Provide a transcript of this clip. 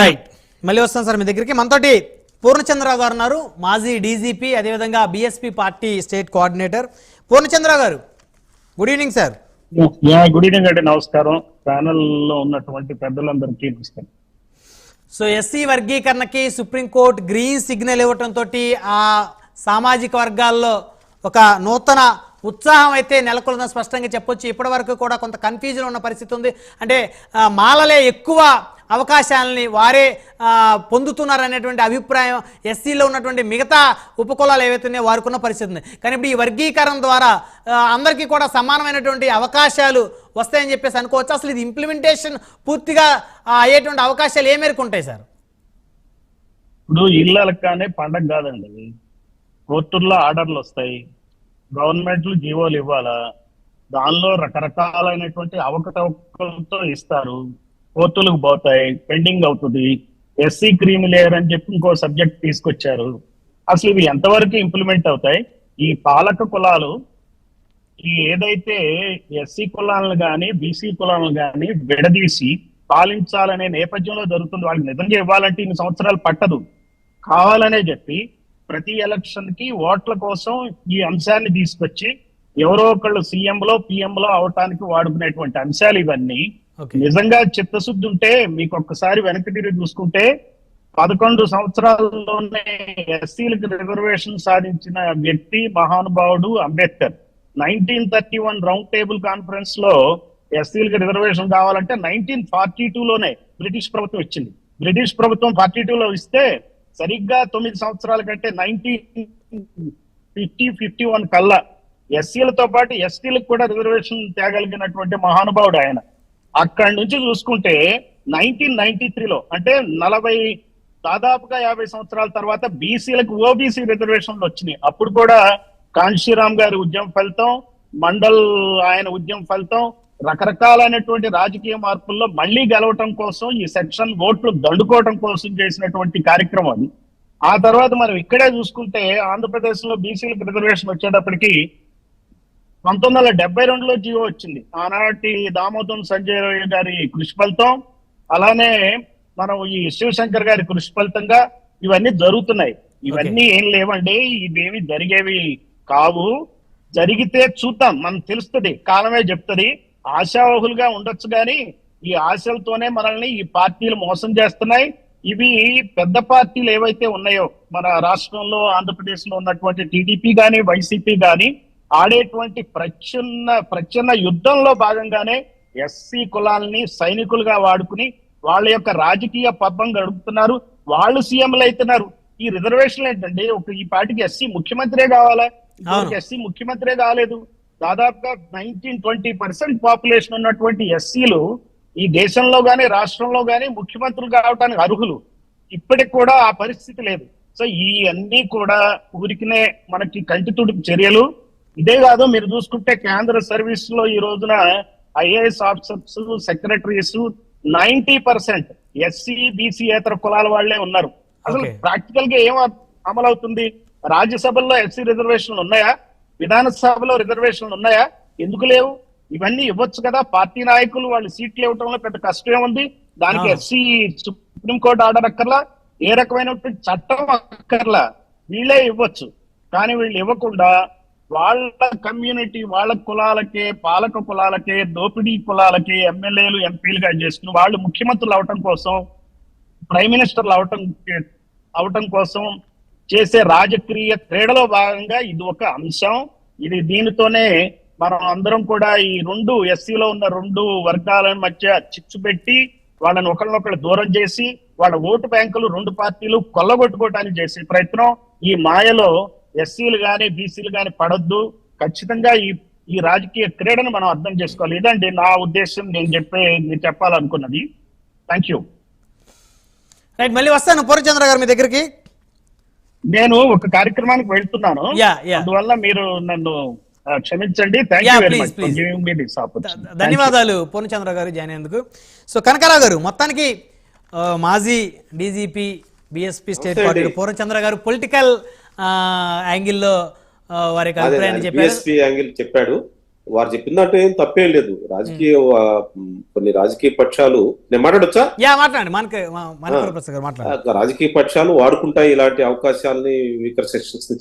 Right మళ్ళీ వస్తాం sir మీ దగ్గరికి. మనతోటి పూర్ణచంద్రరావు గారు ఉన్నారు. మాజీ డీజీపీ అదేవిధంగా BSP party state coordinator. Purnachandrarao గారు good evening sir. Yeah good evening అండి. నమస్కారం. ప్యానెల్లో ఉన్నటువంటి పెద్దలందరికీ నమస్కారం. సో ఎస్సీ వర్గీకరణకి సుప్రీంకోర్టు గ్రీన్ సిగ్నల్ ఇవ్వటంతో ఆ సామాజిక వర్గాల్లో ఒక నూతన ఉత్సాహం అయితే నెలకొందని స్పష్టంగా చెప్పొచ్చు. ఇప్పటి వరకు కూడా కొంత కన్ఫ్యూజన్ ఉన్న పరిస్థితి ఉంది. అంటే మాలలే ఎక్కువ అవకాశాలని వారే పొందుతున్నారనేటువంటి అభిప్రాయం ఎస్సీలో ఉన్నటువంటి మిగతా ఉపకులాలు ఏవైతే ఉన్నాయో వారికి ఉన్న పరిస్థితి ఉంది. కానీ ఇప్పుడు ఈ వర్గీకరణ ద్వారా అందరికీ కూడా సమానమైనటువంటి అవకాశాలు వస్తాయని చెప్పేసి అనుకోవచ్చు? అసలు ఇది ఇంప్లిమెంటేషన్ పూర్తిగా అయ్యేటువంటి అవకాశాలు ఏ మేరకు ఉంటాయి సార్? ఇప్పుడు ఇళ్ళకానే పండగ కాదండి. ఇది. కోర్టుల్లో ఆర్డర్లు వస్తాయి. గవర్నమెంట్లు జీవోలు ఇవ్వాలా? దానిలో రకరకాలైనటువంటి అవకతవకలతో ఇస్తారు. కోర్టులకు పోతాయి పెండింగ్ అవుతుంది. ఎస్సీ క్రీమ్ లేయర్ అని చెప్పి ఇంకో సబ్జెక్ట్ తీసుకొచ్చారు. అసలు ఇవి ఎంతవరకు ఇంప్లిమెంట్ అవుతాయి? ఈ పాలక కులాలు ఈ ఏదైతే ఎస్సీ కులాలను కానీ బీసీ కులాలను కానీ విడదీసి పాలించాలనే నేపథ్యంలో జరుగుతుంది. వాళ్ళకి నిజంగా ఇవ్వాలంటే ఇన్ని సంవత్సరాలు పట్టదు. కావాలనే చెప్పి ప్రతి ఎలక్షన్కి ఓట్ల కోసం ఈ అంశాన్ని తీసుకొచ్చి ఎవరో ఒకళ్ళు సీఎంలో లో పిఎం లో అవటానికి వాడుకునేటువంటి అంశాలు ఇవన్నీ నిజంగా చిత్తశుద్ధి ఉంటే మీకు ఒక్కసారి వెనక్కి తిరిగి చూసుకుంటే పదకొండు సంవత్సరాల్లోనే ఎస్సీలకు రిజర్వేషన్ సాధించిన వ్యక్తి మహానుభావుడు Ambedkar. Nineteen thirty one round table కాన్ఫరెన్స్లో ఎస్సీలకు రిజర్వేషన్ కావాలంటే నైన్టీన్ ఫార్టీ లోనే బ్రిటిష్ ప్రభుత్వం ఇచ్చింది. బ్రిటిష్ ప్రభుత్వం ఫార్టీ లో ఇస్తే సరిగ్గా తొమ్మిది సంవత్సరాల కంటే నైన్టీన్ ఫిఫ్టీ ఫిఫ్టీ వన్ కల్లా ఎస్సీలతో పాటు ఎస్టీలకు కూడా రిజర్వేషన్ తేగలిగినటువంటి మహానుభావుడు ఆయన. అక్కడి నుంచి చూసుకుంటే నైన్టీన్ నైన్టీ త్రీలో అంటే నలభై దాదాపుగా యాభై సంవత్సరాల తర్వాత బీసీలకు ఓబీసీ రిజర్వేషన్లు వచ్చినాయి. అప్పుడు కూడా కాంశీరామ్ గారి ఉద్యమ ఫలితం మండల్ ఆయన ఉద్యమ ఫలితం రకరకాలైనటువంటి రాజకీయ మార్పుల్లో మళ్ళీ గెలవటం కోసం ఈ సెక్షన్ ఓట్లు దండుకోవటం కోసం చేసినటువంటి కార్యక్రమం. అది ఆ తర్వాత మనం ఇక్కడే చూసుకుంటే ఆంధ్రప్రదేశ్లో బీసీలకు రిజర్వేషన్ వచ్చేటప్పటికి పంతొమ్మిది వందల డెబ్బై రెండులో జీవో వచ్చింది. ఆనాటి దామోదరం సంజయ్ రాయ్ గారి కృషి ఫలితం అలానే మనం ఈ శివశంకర్ గారి కృషి ఫలితంగా ఇవన్నీ జరుగుతున్నాయి. ఇవన్నీ ఏం లేవండి ఇవేవి జరిగేవి కావు. జరిగితే చూద్దాం మనం తెలుస్తుంది కాలమే చెప్తుంది. ఆశావహులుగా ఉండొచ్చు కానీ ఈ ఆశలతోనే మనల్ని ఈ పార్టీలు మోసం చేస్తున్నాయి. ఇవి పెద్ద పార్టీలు ఏవైతే ఉన్నాయో మన రాష్ట్రంలో ఆంధ్రప్రదేశ్లో ఉన్నటువంటి టీడీపీ గాని వైసీపీ గాని ఆడేటువంటి ప్రచ్ఛన్న ప్రచ్ఛన్న యుద్ధంలో భాగంగానే ఎస్సీ కులాలని సైనికులుగా వాడుకుని వాళ్ళ యొక్క రాజకీయ పబ్బం గడుపుతున్నారు. వాళ్ళు సీఎంలు అవుతున్నారు ఈ రిజర్వేషన్ ఏంటండి ఒక ఈ పార్టీకి ఎస్సీ ముఖ్యమంత్రే కావాలా. ఎస్సీ ముఖ్యమంత్రే కాలేదు. దాదాపుగా నైన్టీన్ ట్వంటీ పర్సెంట్ పాపులేషన్ ఉన్నటువంటి ఎస్సీలు ఈ దేశంలో గాని రాష్ట్రంలో గాని ముఖ్యమంత్రులు కావడానికి అర్హులు. ఇప్పటికి కూడా ఆ పరిస్థితి లేదు. సో ఈ అన్ని కూడా ఊరికినే మనకి కంటి తుడుపు చర్యలు. ఇదే కాదు మీరు చూసుకుంటే కేంద్ర సర్వీస్లో ఈ రోజున IAS officers secretaries ninety percent SC BC ఏతర కులాల వాళ్ళే ఉన్నారు. అసలు. ప్రాక్టికల్గా ఏం అమలు అవుతుంది రాజ్యసభలో ఎస్సీ రిజర్వేషన్లు ఉన్నాయా? విధానసభలో రిజర్వేషన్లు ఉన్నాయా? ఎందుకు లేవు? ఇవన్నీ ఇవ్వచ్చు కదా. పార్టీ నాయకులు వాళ్ళు సీట్లు ఇవ్వటంలో పెద్ద కష్టం ఏముంది? దానికి. ఎస్సీ సుప్రీంకోర్టు ఆర్డర్ అక్కర్లా? ఏ రకమైనటువంటి చట్టం అక్కర్లా? వీళ్ళే ఇవ్వచ్చు. కానీ వీళ్ళు ఇవ్వకుండా వాళ్ళ కమ్యూనిటీ వాళ్ళ కులాలకే పాలక కులాలకే దోపిడీ కులాలకే ఎమ్మెల్యేలు ఎంపీలుగా చేసుకుని వాళ్ళు ముఖ్యమంత్రులు అవటం కోసం ప్రైమ్ మినిస్టర్లు అవటం అవటం కోసం చేసే రాజకీయ క్రీడలో భాగంగా ఇది ఒక అంశం. ఇది దీనితోనే మనం అందరం కూడా ఈ రెండు ఎస్సీలో ఉన్న రెండు వర్గాల మధ్య చిచ్చు పెట్టి వాళ్ళని ఒకరినొకరు దూరం చేసి వాళ్ళ ఓటు బ్యాంకులు రెండు పార్టీలు కొల్లగొట్టుకోవడానికి చేసే ప్రయత్నం. ఈ మాయలో ఎస్సీలు గాని బీసీలు గాని పడొద్దు. ఖచ్చితంగా ఈ ఈ రాజకీయ క్రీడను మనం అర్థం చేసుకోవాలి. ఇదండి నా ఉద్దేశం. నేను చెప్పే నేను చెప్పాలనుకున్నది. థ్యాంక్ యూ రైట్ మళ్ళీ వస్తాను. పూర్ణచంద్ర గారు మీ దగ్గరికి. నేను ఒక కార్యక్రమానికి వెళ్తున్నాను. అందువల్ల మీరు నన్ను క్షమించండి. ధన్యవాదాలు పూర్ణచంద్ర గారు జాయిన్ అయినందుకు. సో కనకరావు గారు మొత్తానికి మాజీ DGP BSP state coordinator. Purnachandra గారు పొలిటికల్ యాంగిల్లో వారి యొక్క అభిప్రాయాన్ని చెప్పారు. యాంగిల్ చెప్పాడు. వారు చెప్పిన దాంట్లో ఏం తప్పేం లేదు. రాజకీయ కొన్ని రాజకీయ పక్షాలు నేను మాట్లాడొచ్చా? యా మాట్లాడండి. మనకి రాజకీయ పక్షాలు వాడుకుంటాయి ఇలాంటి అవకాశాలని వీకర్ సెక్షన్స్